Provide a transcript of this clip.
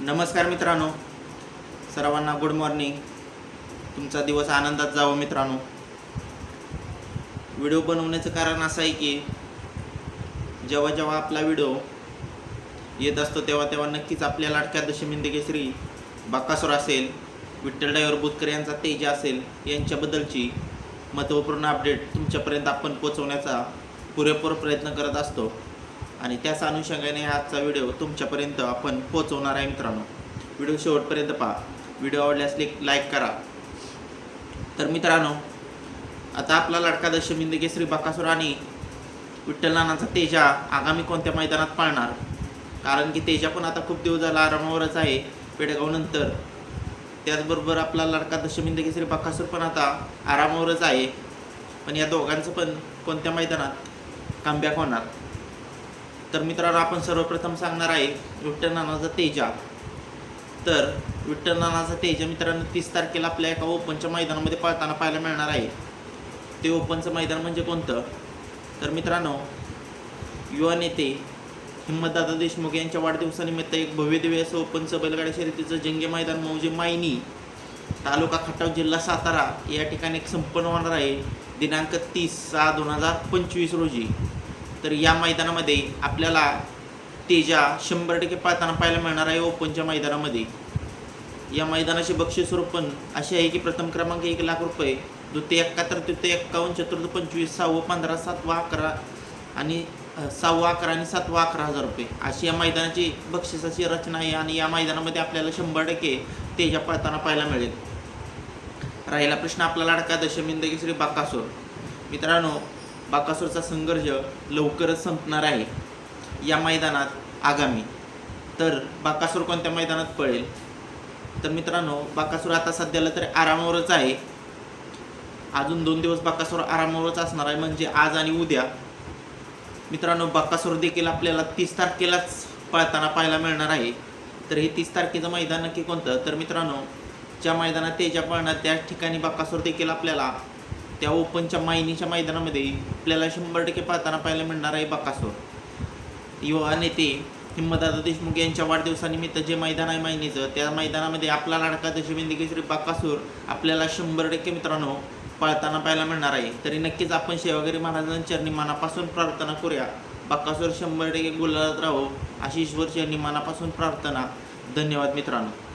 नमस्कार मित्रांनो. सर्वांना गुड मॉर्निंग तुमचा दिवस आनंदात जावं मित्रांनो. व्हिडिओ बनवण्याचं कारण असं आहे की जेव्हा जेव्हा आपला व्हिडिओ येत असतो तेव्हा तेव्हा नक्कीच आपल्या लाडक्या दशमिंदगे श्री बाकासुर असेल विठ्ठल डायवर बुतकर यांचा तेज असेल यांच्याबद्दलची महत्त्वपूर्ण अपडेट तुमच्यापर्यंत आपण पोचवण्याचा पुरेपूर प्रयत्न करत असतो. आणि त्याच अनुषंगाने आजचा व्हिडिओ तुमच्यापर्यंत आपण पोहोचवणार आहे मित्रांनो. व्हिडिओ शेवटपर्यंत पहा. व्हिडिओ आवडल्यास लाईक करा. तर मित्रांनो आता आपला लाडका दशमिंद केसरी बाकासुर आणि विठ्ठल नानाचा तेजा आगामी कोणत्या मैदानात पाळणार? कारण की तेजा पण आता खूप दिवस झाला आरामावरच आहे. पेडगावनंतर त्याचबरोबर आपला लाडका दशमिंद केसरी बाकासूर पण आता आरामावरच आहे. पण या दोघांचं पण कोणत्या मैदानात कमबॅक होणार? तर मित्रांनो आपण सर्वप्रथम सांगणार आहे विठ्ठल नानाचा तेजा. तर विठ्ठलनानाचा तेजा मित्रांनो तीस तारखेला आपल्या एका ओपनच्या मैदानामध्ये पळताना पाहायला मिळणार आहे. ते ओपनचं मैदान म्हणजे कोणतं? तर मित्रांनो युवा नेते हिंमतदादा देशमुख यांच्या वाढदिवसानिमित्त एक भव्य दिव्य असं ओपनचं बैलगाड्या शर्यतीचं जंगे मैदान मौजे मायनी तालुका खटाव जिल्हा सातारा या ठिकाणी एक संपन्न होणार आहे. दिनांक तीस सहा दोन हजार पंचवीस रोजी. तर या मैदानामध्ये आपल्याला तेजा शंभर टक्के पाळताना पाहायला मिळणार आहे ओपनच्या मैदानामध्ये. या मैदानाचे बक्षीस स्वरूप पण असे आहे की प्रथम क्रमांक एक लाख रुपये द्वितीय एकाहत्तर तृतीय एक्कावन्न चतुर्थ पंचवीस सहावं पंधरा सातवा अकरा आणि सहावा अकरा आणि सातवा अकरा हजार रुपये. अशी या मैदानाची बक्षिसाची रचना आहे आणि या मैदानामध्ये आपल्याला शंभर टक्के तेजा पाळताना पाहायला मिळेल. राहिला प्रश्न आपला लाडका दशमिंद श्री बाकासूर. मित्रांनो बाकासूरचा संघर्ष लवकरच संपणार आहे. या मैदानात आगामी. तर बाकासूर कोणत्या मैदानात पळेल? तर मित्रांनो बाकासूर आता सध्याला तरी आरामावरच आहे. अजून दोन दिवस बाकासूर आरामावरच असणार आहे म्हणजे आज आणि उद्या. मित्रांनो बाकासूर देखील आपल्याला तीस तारखेलाच पळताना पाहायला मिळणार आहे. तर हे तीस तारखेचं मैदान नक्की कोणतं? तर मित्रांनो ज्या मैदानात तेजा पळणार त्या ठिकाणी बाकासूर देखील आपल्याला त्या ओपनच्या मायनीच्या मैदानामध्ये आपल्याला शंभर टक्के पाहताना पाहायला मिळणार आहे बाकासूर. युवा नेते हिम्मतदादा देशमुख यांच्या वाढदिवसानिमित्त जे मैदान आहे मायनीचं त्या मैदानामध्ये आपला लाडका दशमिंद केसरी बाकासूर आपल्याला शंभर टक्के मित्रांनो पाळताना पाहायला मिळणार आहे. तरी नक्कीच आपण सेवागिरी महाराजांच्या चरणी मनापासून प्रार्थना करूया. बाकासूर शंभर टक्के गुलाबात राहो अशी ईश्वर चरणी मनापासून प्रार्थना. धन्यवाद मित्रांनो.